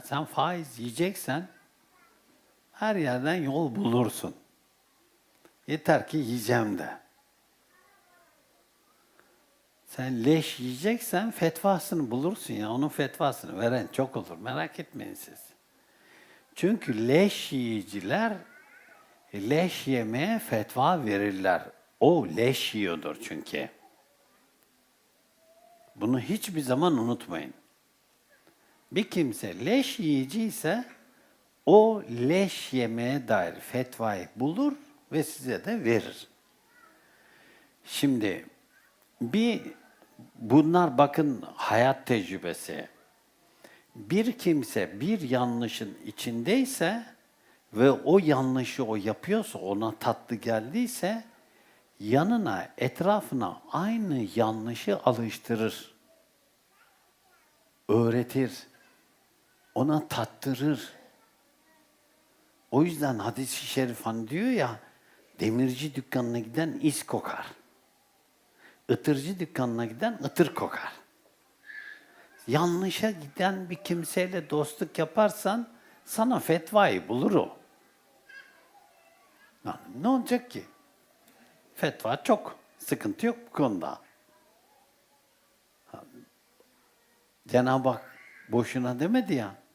Sen faiz yiyeceksen her yerden yol bulursun. Yeter ki yiyeceğim de. Sen leş yiyeceksen fetvasını bulursun ya. Onun fetvasını veren çok olur. Merak etmeyin siz. Çünkü leş yiyiciler leş yemeye fetva verirler. O leş yiyordur çünkü. Bunu hiçbir zaman unutmayın. Bir kimse leş yiyici ise o leş yemeye dair fetvayı bulur ve size de verir. Şimdi bir bunlar bakın hayat tecrübesi. Bir kimse bir yanlışın içindeyse ve o yanlışı o yapıyorsa, ona tatlı geldiyse yanına, etrafına aynı yanlışı alıştırır. Öğretir. Ona tattırır. O yüzden hadis-i şerif hani diyor ya, demirci dükkanına giden is kokar. Itırcı dükkanına giden ıtır kokar. Yanlışa giden bir kimseyle dostluk yaparsan sana fetvayı bulur o. Yani ne olacak ki? Fetva çok. Sıkıntı yok bu konuda. Cenab-ı Hak boşuna demedi ya.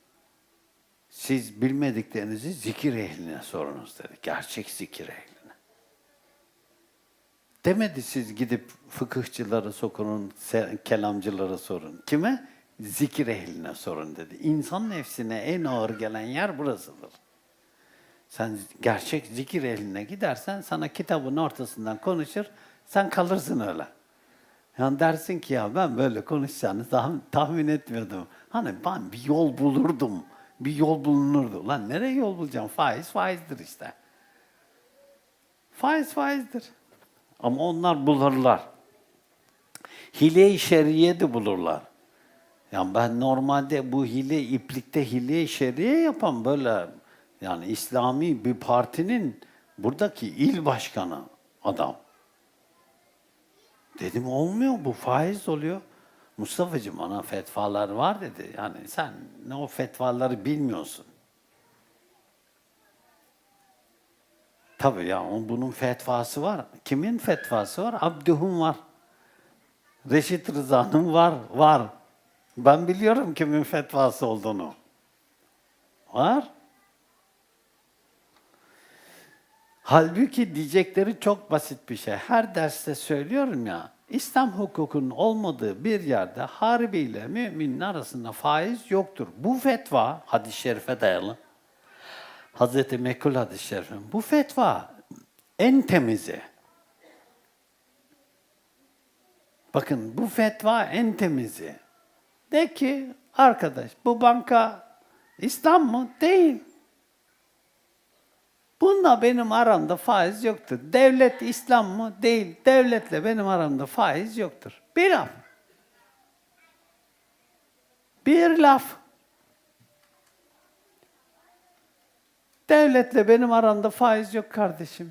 Siz bilmediklerinizi zikir ehline sorunuz dedi. Gerçek zikir ehline. Demedi siz gidip fıkıhçılara sorun, se- kelamcılara sorun. Kime? Zikir ehline sorun dedi. İnsan nefsine en ağır gelen yer burasıdır. Sen gerçek zikir ehline gidersen sana kitabın ortasından konuşur, sen kalırsın öyle. Yani dersin ki ya ben böyle konuşacağını tahmin etmiyordum. Hani ben bir yol bulurdum, bir yol bulunurdu. Lan nereye yol bulacağım? Faiz faizdir işte. Faiz faizdir. Ama onlar bulurlar. Hile-i şeriye de bulurlar. Yani ben normalde bu hile, iplikte hile-i şeriye yapan böyle yani İslami bir partinin buradaki il başkanı adam. Dedim olmuyor bu faiz oluyor. Mustafa'cığım bana fetvalar var dedi. Yani sen ne o fetvaları bilmiyorsun. Tabii ya onun- bunun fetvası var. Kimin fetvası var? Abdühüm var. Reşit Rıza'nın var, var. Ben biliyorum kimin fetvası olduğunu. Var. Halbuki diyecekleri çok basit bir şey. Her derste söylüyorum ya, İslam hukukunun olmadığı bir yerde harbi ile müminin arasında faiz yoktur. Bu fetva hadis-i şerife dayalı. Hazreti Mekkul hadis-i şerifin. Bu fetva en temizi. Bakın bu fetva en temizi. De ki arkadaş bu banka İslam mı? Değil. Bununla benim aramda faiz yoktur. Devlet İslam mı? Değil. Devletle benim aramda faiz yoktur. Bir laf. Bir laf. Devletle benim aramda faiz yok kardeşim.